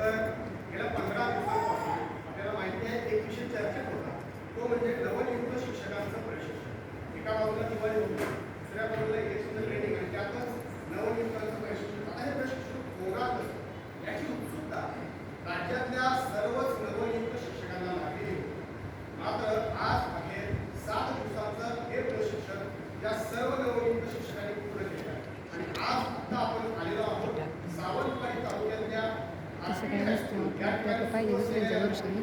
तर गेल्या पंधरा दिवसांपासून आपल्याला माहिती आहे एक विषय चर्चेत होता. तो म्हणजे नवनियुक्त शिक्षकांचं प्रशिक्षण एका बाजूला दिवाळी होती दुसऱ्या बाजूला इलेक्शनचं ट्रेनिंग आणि त्यातच नवनियुक्तांचं प्रशिक्षण आता हे प्रशिक्षण होणार याची उत्सुकता राज्यातल्या सर्वच नवनियुक्त शिक्षकांना लागली होती मात्र आज अखेर सात दिवसांचं हे प्रशिक्षण या सर्व नवनियुक्त शिक्षकांनी पूर्ण केलं आहे. आणि आज आता आपण आलेलो आहोत सावंतवाडी तालुक्यातल्या तसं काही नसतं आपल्याला पाहिजे दुसऱ्या वर्षाने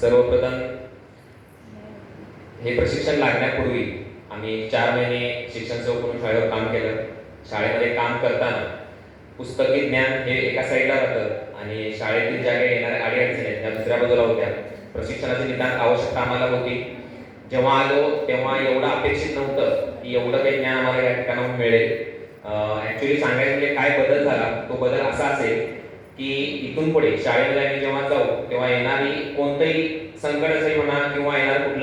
चालू आपल्या हे प्रशिक्षण लागण्यापूर्वी आम्ही चार महिने शिक्षण सेवक म्हणून शाळेवर काम केलं. शाळेमध्ये काम करताना पुस्तकी ज्ञान हे एका साईडला राहतं आणि शाळेतील ज्या काही येणाऱ्या अडीअडचणी आहेत त्या दुसऱ्या बाजूला होत्या. प्रशिक्षणाचे निदान आवश्यकता आम्हाला होती. जेव्हा आलो तेव्हा एवढं अपेक्षित नव्हतं की एवढं काही ज्ञान आम्हाला या ठिकाणाहून मिळेल. ॲक्च्युली सांगायचं म्हणजे काय बदल झाला? तो बदल असा असेल की इथून पुढे शाळेमध्ये आम्ही जेव्हा जाऊ तेव्हा येणारी कोणतंही संकट असेल म्हणा किंवा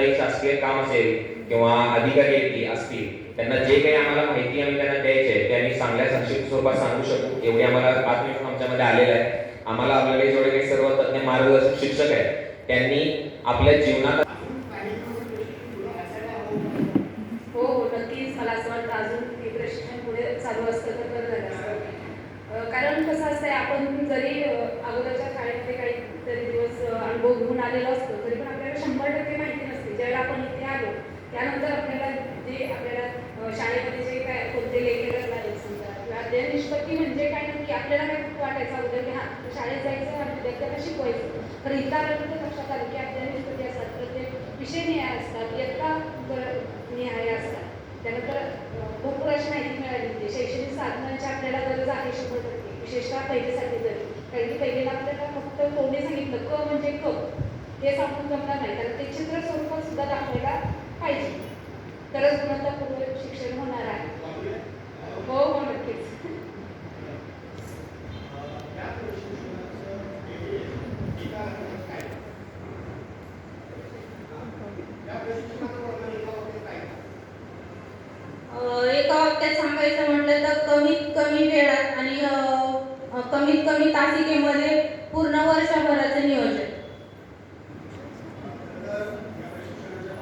काही शासकीय काम असेल किंवा अधिकारी येतील असतील त्यांना जे काही आम्हाला माहिती आम्ही त्यांना द्यायची आहे ते आम्ही चांगल्या संक्षिप्त स्वरूपात सांगू शकू. एवढी आम्हाला आत्मविश्वास आमच्यामध्ये आलेला आहे आम्हाला आपल्याकडे जेवढे काही सर्व तज्ज्ञ मार्गदर्शक शिक्षक आहेत. त्यांनी आपल्या जीवनात हो, हो नक्कीच. मला असं वाटतं अजून हे प्रशिक्षण पुढे चालू असतं तर बरं झालं असतं. कारण कसं असतंय आपण जरी अगोदरच्या शाळेमध्ये काहीतरी दिवस अनुभव घेऊन आलेलो असतो तरी पण आपल्याला शंभर टक्के माहिती नसते ज्यावेळेला आपण इथे आलो त्यानंतर आपल्याला जे आपल्याला अं, शाळेमध्ये जे काय कोणते लेक्चर लागेल समजा किंवा अध्ययन निष्पत्ती म्हणजे काय नक्की आपल्याला काय फक्त वाटायचं? की हां शाळेत जायचं आणि विद्यार्थ्यांना शिकवायचं तर इथं आल्यानंतर लक्षात आलं की आपल्या निष्पत्ती असतात प्रत्येक विषय निहाय असतात इयत्ता गर- निहाय असतात. त्यानंतर भरपूर अशी माहिती मिळाली. होती शैक्षणिक साधनांची आपल्याला गरज आहे शंभर टक्के विशेषतः पहिलीसाठी गरज कारण की पहिलीला आपल्याला फक्त कोणी सांगितलं क म्हणजे क. ते सांगून जमणार नाही. कारण ते चित्र स्वरूपात सुद्धा दाखवायला पाहिजे. तरच गुणवत्तापूर्वक शिक्षण होणार आहे. हो हो नक्कीच या प्रशिक्षणाचं हे एका अर्थाने काय? या प्रशिक्षणाचं वर्णन एका वाक्यात काय? अ, एका हप्त्यात सांगायचं म्हटलं तर कमीत कमी वेळात आणि कमीत कमी तासिकेमध्ये पूर्ण वर्षभराचं नियोजन. तर या प्रशिक्षणाच्या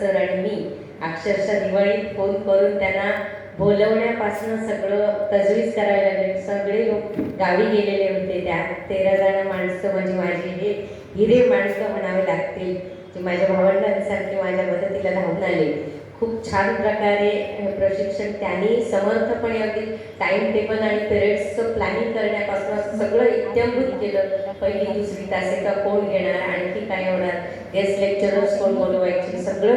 सर आणि मी अक्षरशः दिवाळीत फोन करून त्यांना बोलवण्यापासून सगळं तजवीज करायला लागले. सगळे लोक गावी गेलेले होते. त्यात तेरा जण माणसं म्हणजे माझी हे हिरे माणसं म्हणावे लागतील. जे माझ्या भावंडांसारखे माझ्या मदतीला धावून आले. खूप छान प्रकारे प्रशिक्षण त्यांनी समर्थपणे अगदी टाइम टेबल आणि पिरियड्सचं प्लॅनिंग करण्यापासून सगळं इत्यंभूत केलं. पहिली दुसरी तासिका कोण घेणार? आणखी काय होणार? गेस्ट लेक्चरर्स कोण बोलवायचे? सगळं